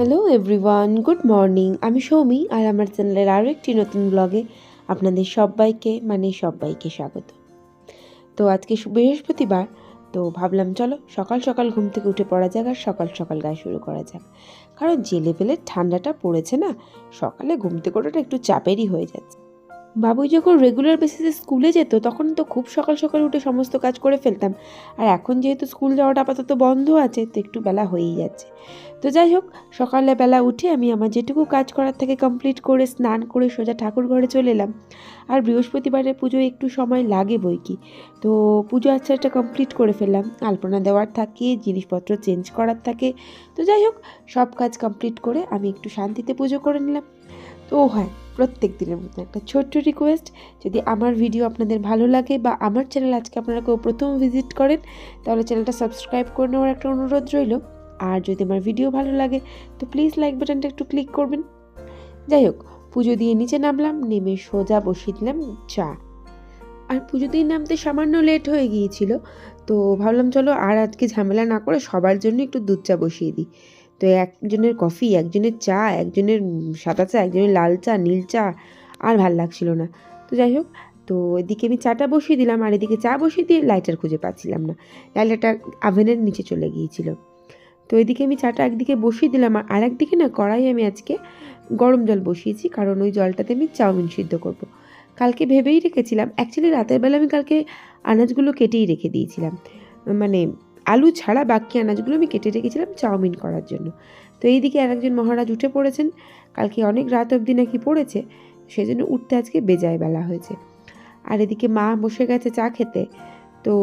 Hello everyone good morning আমি সৌমি আর আমার চ্যানেলের আরও একটি নতুন ব্লগে আপনাদের সবাইকে মানে সবাইকে স্বাগত। তো আজকে বৃহস্পতিবার, তো ভাবলাম চলো সকাল সকাল ঘুম থেকে উঠে পড়া যাক আর সকাল সকাল গায়ে শুরু করা যাক। কারণ যে লেভেলের ঠান্ডাটা পড়েছে না, সকালে ঘুম থেকে ওঠাটা একটু চাপেরই হয়ে যাচ্ছে। বাবুই যখন রেগুলার বেসিসে স্কুলে যেত, তখন তো খুব সকাল সকাল উঠে সমস্ত কাজ করে ফেলতাম। আর এখন যেহেতু স্কুল যাওয়াটা আপাতত বন্ধ আছে, তো একটু বেলা হয়েই যাচ্ছে। তো যাই হোক, সকালে বেলা উঠে আমি আমার যেটুকু কাজ করার থেকে কমপ্লিট করে স্নান করে সোজা ঠাকুর ঘরে চলে এলাম। আর বৃহস্পতিবারের পুজোয় একটু সময় লাগে বই কি। তো পুজো আচ্ছাটা কমপ্লিট করে ফেললাম। আলপনা দেওয়ার থাকে, জিনিসপত্র চেঞ্জ করার থাকে। তো যাই হোক, সব কাজ কমপ্লিট করে আমি একটু শান্তিতে পুজো করে নিলাম। তো হয়, প্রত্যেক দিনের মতো একটা ছোট্ট রিকোয়েস্ট যদি আমার ভিডিও আপনাদের ভালো লাগে বা আমার চ্যানেল আজকে আপনারা কেউ প্রথম ভিজিট করেন, তাহলে চ্যানেলটা সাবস্ক্রাইব করে নেওয়ার একটা অনুরোধ রইল। আর যদি আমার ভিডিও ভালো লাগে, তো প্লিজ লাইক বাটনটা একটু ক্লিক করবেন। যাই হোক, পুজো দিয়ে নিচে নামলাম, নেমে সোজা বসিয়ে দিলাম চা। আর পুজো দিয়ে নামতে সামান্য লেট হয়ে গিয়েছিল, তো ভাবলাম চলো আর আজকে ঝামেলা না করে সবার জন্য একটু দুধ চা বসিয়ে দিই। তো একজনের কফি, একজনের চা, একজনের সাদা চা, একজনের লাল চা, নীল চা, আর ভালো লাগছিল না। তো যাই হোক, তো এদিকে আমি চাটা বসিয়ে দিলাম, আর এদিকে চা বসিয়ে দিয়ে লাইটার খুঁজে পাচ্ছিলাম না। লাইটারটা আভেনের নিচে চলে গিয়েছিল। তো এদিকে আমি চাটা একদিকে বসিয়ে দিলাম, আর একদিকে না কড়াই আমি আজকে গরম জল বসিয়েছি, কারণ ওই জলটাতে আমি চাউমিন সিদ্ধ করব। কালকে ভেবেই রেখেছিলাম অ্যাকচুয়ালি রাতের বেলা আমি কালকে আনাজগুলো কেটেই রেখে দিয়েছিলাম। মানে আলু ছাড়া বাকি আনাজগুলো আমি কেটে রেখেছিলাম চাউমিন করার জন্য। তো এইদিকে আরেকজন মহারাজ উঠে পড়েছেন। কালকে অনেক রাত অবধি নাকি পড়েছে সেই জন্য উঠতে আজকে বেজায় বেলা হয়েছে। আর এদিকে মা বসে গেছে চা খেতে। তো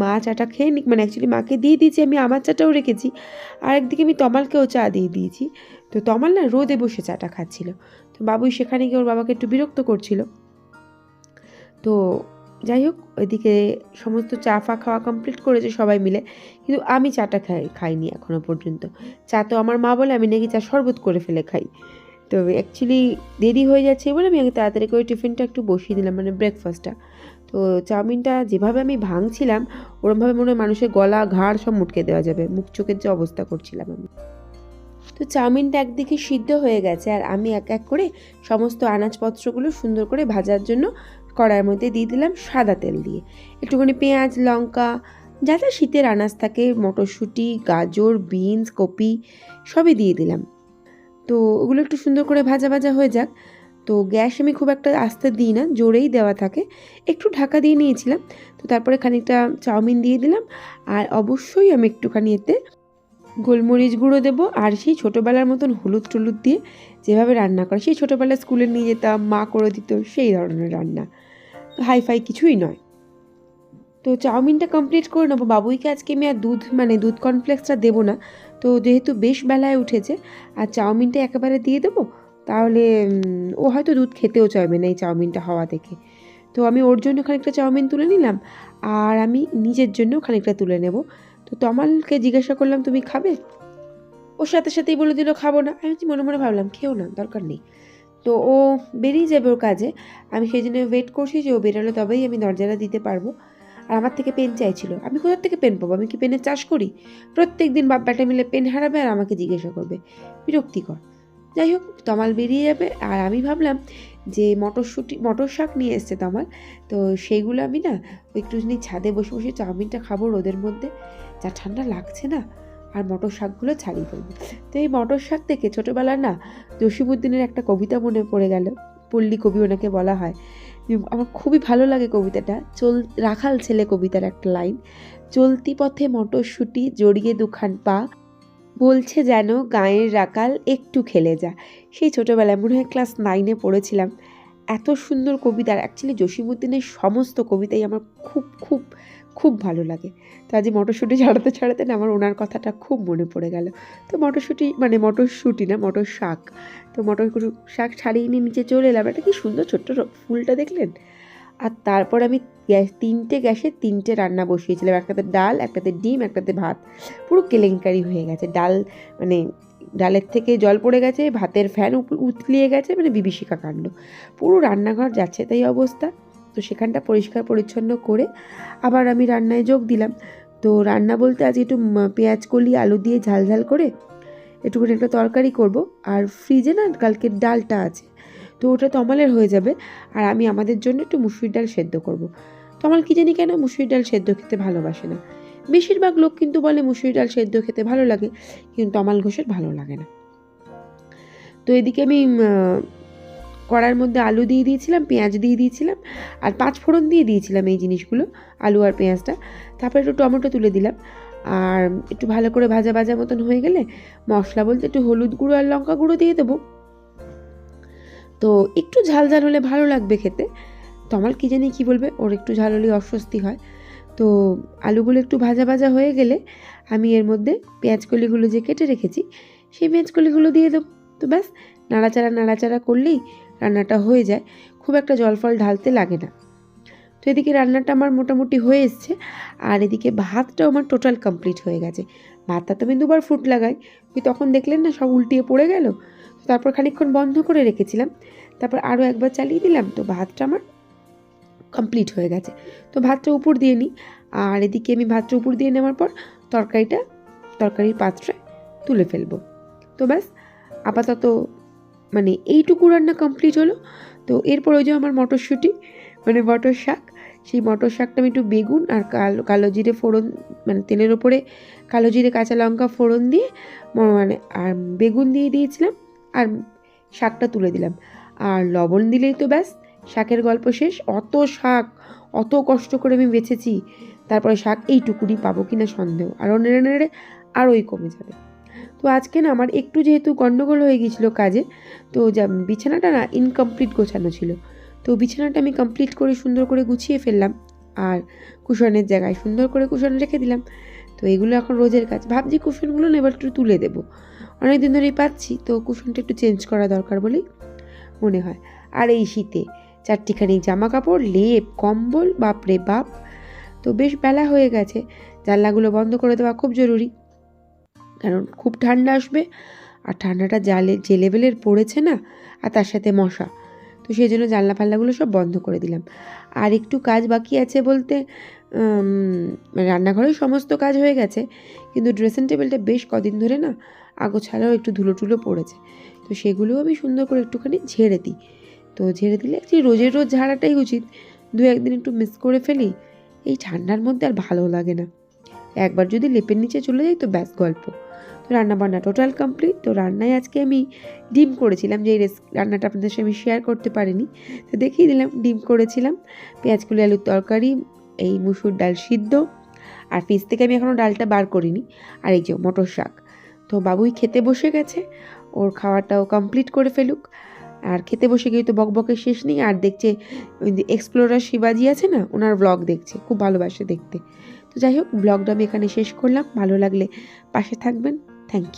মা চাটা খেয়ে নিক মানে অ্যাকচুয়ালি মাকে দিয়ে দিয়েছি, আমি আমার চাটাও রেখেছি। আর একদিকে আমি তমালকেও চা দিয়ে দিয়েছি। তো তমাল না রোদে বসে চাটা খাচ্ছিল। তো বাবুই সেখানে গিয়ে ওর বাবাকে একটু বিরক্ত করছিল। তো যাই হোক ওইদিকে সমস্ত চা ফা খাওয়া কমপ্লিট করেছে সবাই মিলে। কিন্তু আমি চাটা খাই, খাইনি এখনও পর্যন্ত। চা তো আমার মা বলে আমি নাকি চা শরবত করে ফেলে খাই। তো অ্যাকচুয়ালি দেরি হয়ে যাচ্ছে বলে আমি আগে তাড়াতাড়ি করে টিফিনটা একটু বসিয়ে দিলাম মানে ব্রেকফাস্টটা তো চাউমিনটা যেভাবে আমি ভাঙছিলাম, ওরমভাবে মনে হয় মানুষের গলা, ঘাড় সব মুটকে দেওয়া যাবে। মুখ চোখের যে অবস্থা করছিলাম আমি। তো চাউমিনটা একদিকে সিদ্ধ হয়ে গেছে, আর আমি এক এক করে সমস্ত আনাজপত্রগুলো সুন্দর করে ভাজার জন্য কড়াইয়ের মধ্যে দিয়ে দিলাম সাদা তেল দিয়ে। একটুখানি পেঁয়াজ, লঙ্কা, যা যা শীতের আনাজ থাকে, মটরশুঁটি, গাজর, বিনস, কপি, সবই দিয়ে দিলাম। তো ওগুলো একটু সুন্দর করে ভাজা ভাজা হয়ে যাক। তো গ্যাস আমি খুব একটা আস্তে দিই না, জোরেই দেওয়া থাকে। একটু ঢাকা দিয়ে নিয়েছিলাম। তো তারপরে খানিকটা চাউমিন দিয়ে দিলাম। আর অবশ্যই আমি একটুখানি এতে গোলমরিচ গুঁড়ো দেবো আর সেই ছোটোবেলার মতন হলুদ টলুদ দিয়ে যেভাবে রান্না করে, সেই ছোটোবেলায় স্কুলে নিয়ে যেতাম, মা করে দিত, সেই ধরনের রান্না। হাই ফাই কিছুই নয়। তো চাউমিনটা কমপ্লিট করে নেব। বাবুইকে আজকে আমি আর দুধ মানে দুধ কর্নফ্লেক্সটা দেবো না। তো যেহেতু বেশ বেলায় উঠেছে, আর চাউমিনটা একেবারে দিয়ে দেবো, তাহলে ও হয়তো দুধ খেতেও চাইবে না এই চাউমিনটা হওয়া দেখে। তো আমি ওর জন্য খানিকটা চাউমিন তুলে নিলাম। আর আমি নিজের জন্যও খানিকটা তুলে নেব। তো তমালকে জিজ্ঞাসা করলাম, তুমি খাবে? ওর সাথে সাথেই বলে দিল, খাব না। আমি মনে মনে ভাবলাম, খেও না, দরকার নেই। তো ও বেরিয়ে যাবে ওর কাজে। আমি সেই জন্য ওয়েট করছি যে ও বেরোলে তবেই আমি দরজাটা দিতে পারব। আর আমার থেকে পেন চাইছিল। আমি কোথার থেকে পেন পাবো? আমি কি পেনের চাষ করি? প্রত্যেক দিন বাপ ব্যাটা মিলে পেন হারাবে আর আমাকে জিজ্ঞাসা করবে। বিরক্তিকর। যাই হোক, তমাল বেরিয়ে যাবে। আর আমি ভাবলাম যে মটরশুঁটি মটর শাক নিয়ে এসছে তমাল তো সেইগুলো আমি না একটুখানি ছাদে বসে বসে চাউমিনটা খাব রোদের মধ্যে, যা ঠান্ডা লাগছে না, আর মটর শাকগুলো ছাড়িয়ে ফেলব। তো এই মটর শাক থেকে ছোটোবেলার না জসিমুদ্দিনের একটা কবিতা মনে পড়ে গেল, পল্লী কবি ওনাকে বলা হয়। আমার খুবই ভালো লাগে কবিতাটা। চল, রাখাল ছেলে কবিতার একটা লাইন, চলতি পথে মটরশুঁটি জড়িয়ে দুখান পা বলছে যেন গায়ের রাকাল একটু খেলে যা। সেই ছোটোবেলায় মনে হয় ক্লাস নাইনে পড়েছিলাম। এত সুন্দর কবিতা অ্যাকচুয়ালি জসিমুদ্দিনের সমস্ত কবিতাই আমার খুব খুব খুব ভালো লাগে। তো আজ মটরশুঁটি ছাড়াতে ছাড়াতে না আমার ওনার কথাটা খুব মনে পড়ে গেল। তো মটরশুঁটি মানে মটরশুঁটি না মটর শাক তো মটর শাক ছাড়িয়ে নিয়ে নিচে চলে এলাম। এটা কি সুন্দর ছোট্ট ফুলটা দেখলেন? আর তারপর আমি গ্যাস, তিনটে গ্যাসে তিনটে রান্না বসিয়েছিলাম। একটাতে ডাল, একটাতে ডিম, একটাতে ভাত। পুরো কেলেঙ্কারি হয়ে গেছে। ডাল মানে ডালের থেকে জল পড়ে গেছে, ভাতের ফ্যান উতলিয়ে গেছে মানে বিভীষিকা কাণ্ড। পুরো রান্নাঘর যাচ্ছে তাই অবস্থা। তো সেখানটা পরিষ্কার পরিচ্ছন্ন করে আবার আমি রান্নায় যোগ দিলাম। তো রান্না বলতে আজ একটু পেঁয়াজ, কলি, আলু দিয়ে ঝাল ঝাল করে একটুখানি একটা তরকারি করব। আর ফ্রিজে না কালকে ডালটা আছে। তো ওটা তমালের হয়ে যাবে। আর আমি আমাদের জন্য একটু মুসুরির ডাল সেদ্ধ করব। তমাল কি জানি কেন মুসুরির ডাল সেদ্ধ খেতে ভালোবাসে না। বেশিরভাগ লোক কিন্তু বলে মুসুরি ডাল সেদ্ধ খেতে ভালো লাগে, কিন্তু তমাল ঘোষের ভালো লাগে না। তো এদিকে আমি কড়ার মধ্যে আলু দিয়ে দিয়েছিলাম, পেঁয়াজ দিয়ে দিয়েছিলাম, আর পাঁচ ফোড়ন দিয়ে দিয়েছিলাম এই জিনিসগুলো, আলু আর পেঁয়াজটা। তারপরে একটু টমেটো তুলে দিলাম। আর একটু ভালো করে ভাজা ভাজা মতন হয়ে গেলে মশলা বলতে একটু হলুদ গুঁড়ো আর লঙ্কা গুঁড়ো দিয়ে দেবো। তো একটু ঝাল ঝাল হলে ভালো লাগবে খেতে। তো আমার কী জানি কী বলবে, ওর একটু ঝাল হলে অস্বস্তি হয়। তো আলুগুলো একটু ভাজা ভাজা হয়ে গেলে আমি এর মধ্যে পেঁয়াজ কলিগুলো যে কেটে রেখেছি, সেই পেঁয়াজ কলিগুলো দিয়ে দেবো। তো ব্যাস, নাড়াচাড়া নাড়াচাড়া করলেই রান্নাটা হয়ে যায়। খুব একটা জল ফল ঢালতে লাগে না। তো এদিকে রান্নাটা আমার মোটামুটি হয়ে এসছে, আর এদিকে ভাতটাও আমার টোটাল কমপ্লিট হয়ে গেছে। ভাতটা তো আমি দুবার ফুট লাগাই। ওই তখন দেখলেন না সব উল্টিয়ে পড়ে গেল? তারপর খানিকক্ষণ বন্ধ করে রেখেছিলাম। তারপর আরও একবার চালিয়ে দিলাম। তো ভাতটা আমার কমপ্লিট হয়ে গেছে। তো ভাতটা উপর দিয়ে নিই। আর এদিকে আমি ভাতটা উপর দিয়ে নেওয়ার পর তরকারিটা, তরকারির পাত্রে তুলে ফেলব। তো ব্যাস, আপাতত মানে এইটুকু রান্না কমপ্লিট হলো। তো এরপর ওই যে আমার মটরশুঁটি মানে মটর শাক, সেই মটর শাকটা আমি একটু বেগুন আর কালো কালো জিরে ফোড়ন মানে তেলের ওপরে কালো জিরে, কাঁচা লঙ্কা ফোড়ন দিয়ে মানে আর বেগুন দিয়ে দিয়েছিলাম। আর শাকটা তুলে দিলাম। আর লবণ দিলেই তো ব্যাস, শাকের গল্প শেষ। অত শাক, অত কষ্ট করে আমি বেছেছি, তারপরে শাক এইটুকুনি পাবো কিনা সন্দেহ। আরও নেড়ে নেড়ে আরোই কমে যাবে। তো আজকে না আমার একটু যেহেতু গণ্ডগোল হয়ে গিয়েছিল কাজে, তো যা বিছানাটা না ইনকমপ্লিট গোছানো ছিল। তো বিছানাটা আমি কমপ্লিট করে সুন্দর করে গুছিয়ে ফেললাম, আর কুশনের জায়গায় সুন্দর করে কুশন রেখে দিলাম। তো এগুলো এখন রোজের কাজ। ভাবছি কুশনগুলো না এবার একটু তুলে দেবো। অনেক দিন ধরেই পাচ্ছি, তো কুশনটা একটু চেঞ্জ করা দরকার বলেই মনে হয়। আর এই শীতে চারটিখানি জামা কাপড় লেপ, কম্বল, বাপরে বাপ, তো বেশ বেলা হয়ে গেছে। জানলাগুলো বন্ধ করে দেওয়া খুব জরুরি। কারণ খুব ঠান্ডা আসবে, আর ঠান্ডাটা জালে, যে লেভেলের পড়েছে না, আর তার সাথে মশা, তো সেই জন্য জানলা ফাল্লাগুলো সব বন্ধ করে দিলাম। আর একটু কাজ বাকি আছে বলতে রান্নাঘরেও সমস্ত কাজ হয়ে গেছে, কিন্তু ড্রেসিং টেবিলটা বেশ কদিন ধরে না আগোছালাও একটু ধুলো টুলো পড়েছে। তো সেগুলোও আমি সুন্দর করে একটুখানি ঝেড়ে দিই। তো ঝেড়ে দিলে যে রোজের রোজ ঝাড়াটাই উচিত। দু একদিন একটু মিস করে ফেলি, এই ঠান্ডার মধ্যে আর ভালো লাগে না। একবার যদি লেপের নিচে চলে যাই তো ব্যাস গল্প। তো রান্না বান্না টোটাল কমপ্লিট। তো রান্নায় আজকে আমি ডিম করেছিলাম যে রেস, রান্নাটা আপনাদের সাথে আমি শেয়ার করতে পারিনি। তো দেখিয়ে দিলাম, ডিম করেছিলাম। পেঁয়াজ কুলি, আলুর তরকারি, এই মুসুর ডাল সিদ্ধ। আর ফ্রিজ থেকে আমি এখনও ডালটা বার করিনি। আর এই যে মটর শাক। তো বাবুই খেতে বসে গেছে। ওর খাওয়াটাও কমপ্লিট করে ফেলুক। আর খেতে বসে গিয়ে তো বকবকের শেষ নেই। আর দেখছে এক্সপ্লোরার শিবাজি আছে না, ওনার ব্লগ দেখছে। খুব ভালোবাসে দেখতে। তো যাই হোক ব্লগটা আমি এখানে শেষ করলাম। ভালো লাগলে পাশে থাকবেন। Thank you